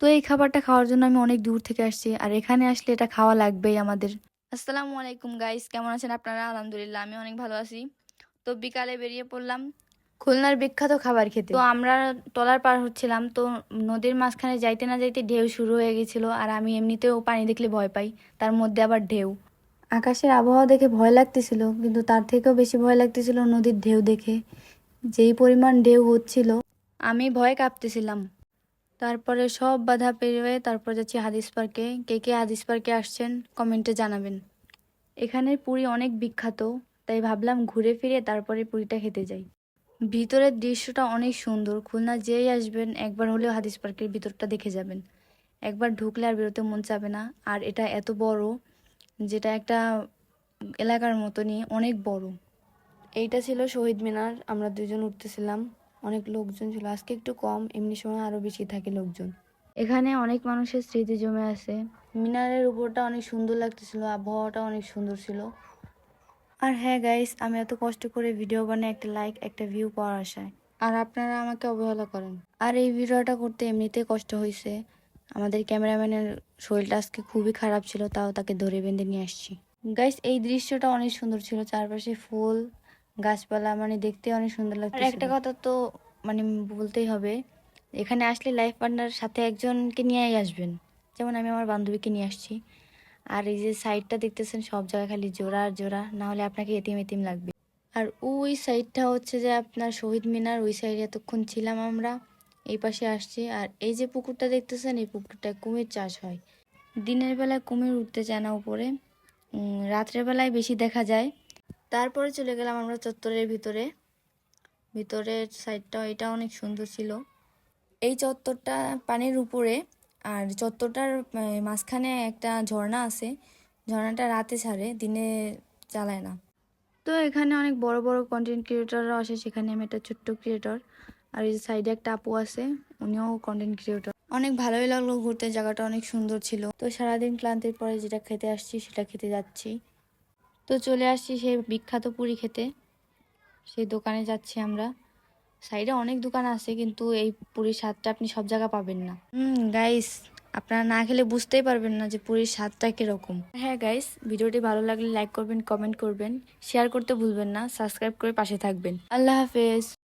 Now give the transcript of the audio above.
তো এই খাবারটা খাওয়ার জন্য আমি অনেক দূর থেকে আসছি আর এখানে আসলে এটা খাওয়া লাগবেই আমাদের। আসসালামু আলাইকুম গাইস কেমন আছেন আপনারা? আলহামদুলিল্লাহ আমি অনেক ভালো আছি। তো বিকালে বেরিয়ে পড়লাম। খুলনার বিখ্যাত খাবার খেতে। তো আমরা টলার পার হচ্ছিলাম তো নদীর মাঝখানে যাইতে না যাইতে ঢেউ শুরু হয়ে গেছিল আর আমি এমনিতেও পানি দেখলে ভয় পাই তার মধ্যে আবার ঢেউ। আকাশের আবহাওয়া দেখে ভয় লাগতেছিল কিন্তু তার থেকেও বেশি ভয় লাগতেছিল নদীর ঢেউ দেখে। যেই পরিমাণ ঢেউ হচ্ছিল। আমি ভয় কাঁপতেছিলাম। তারপরে সব বাধা পেরিয়ে তারপর যাচ্ছি হাদিস পার্কে। কে কে হাদিস পার্কে আসছেন কমেন্টে জানাবেন। এখানের পুরি অনেক বিখ্যাত, তাই ভাবলাম ঘুরে ফিরে তারপরে পুরিটা খেতে যাই। ভিতরের দৃশ্যটা অনেক সুন্দর, খুলনা যেই আসবেন একবার হলেও হাদিস পার্কের ভিতরটা দেখে যাবেন। একবার ঢুকলে আর বেরোতে মন চাবে না, আর এটা এত বড় যেটা একটা এলাকার মতনই অনেক বড়। এইটা ছিল শহীদ মিনার, আমরা দুজন উঠতেছিলাম। অনেক লোকজন ছিল। আজকে একটু কম, এমনি সময় আরও বেশি থাকে লোকজন। এখানে অনেক মানুষের স্মৃতি জমে আছে। মিনারের উপরটা অনেক সুন্দর লাগতেছিল, আবহাওয়াটা অনেক সুন্দর ছিল। আর হ্যাঁ গাইস আমি এত কষ্ট করে ভিডিও বানাই একটা লাইক একটা ভিউ পাওয়ার আশায়। আর আপনারা আমাকে অবহেলা করেন। আর এই ভিডিওটা করতে এমনিতে কষ্ট হয়েছে আমাদের ক্যামেরাম্যানের শরীরটা আজকে খুবই খারাপ ছিল, তাও তাকে ধরে বেঁধে নিয়ে আসছি। গাইস এই দৃশ্যটা অনেক সুন্দর ছিল, চারপাশে ফুল গাছপালা মানে দেখতে অনেক সুন্দর লাগছে একটা কথা তো মানে বলতেই হবে এখানে আসলে লাইফ পার্টনার সাথে একজনকে নিয়েই আসবেন। যেমন আমি আমার বান্ধবীকে নিয়ে আসছি। আর এই যে সাইডটা দেখতেছেন সব জায়গায় খালি জোড়া আর জোড়া না হলে আপনাকে এতিম এতিম লাগবে। আর ওই সাইডটা হচ্ছে যে আপনার শহীদ মিনার ওই সাইডে এতক্ষণ ছিলাম আমরা এই পাশে আসছি। আর এই যে পুকুরটা দেখতেছেন এই পুকুরটায় কুমির চাষ হয়। দিনের বেলায় কুমির উঠতে চায় না উপরে উম, রাত্রের বেলায় বেশি দেখা যায়। তারপরে চলে গেলাম আমরা চত্বরের ভিতরে। ভিতরের সাইডটা এটা অনেক সুন্দর ছিল। এই চত্বরটা পানির উপরে আর চত্বরটার মাঝখানে একটা ঝর্ণা আছে। ঝর্ণাটা রাতে ছাড়ে, দিনে চালায় না। তো এখানে অনেক বড় বড় কন্টেন্ট ক্রিয়েটররা আসে, সেখানে আমি একটা ছোট্ট ক্রিয়েটর আর এই সাইডে একটা আপু আছে, উনিও কন্টেন্ট ক্রিয়েটর অনেক ভালোই লাগল ঘুরতে, জায়গাটা অনেক সুন্দর ছিল। তো সারাদিন ক্লান্তির পরে যেটা খেতে আসছি, সেটা খেতে যাচ্ছি। তো চলে আসছি সেই বিখ্যাত পুরি খেতে। সেই দোকানে যাচ্ছি আমরা। সাইডে অনেক দোকান আছে কিন্তু এই পুরীর স্বাদটা আপনি সব জায়গা পাবেন না। হুম গাইস আপনারা না খেলে বুঝতেই পারবেন না যে পুরীর স্বাদটা কীরকম। হ্যাঁ গাইস ভিডিওটি ভালো লাগলে লাইক করবেন কমেন্ট করবেন। শেয়ার করতে ভুলবেন না সাবস্ক্রাইব করে পাশে থাকবেন। আল্লাহ হাফেজ।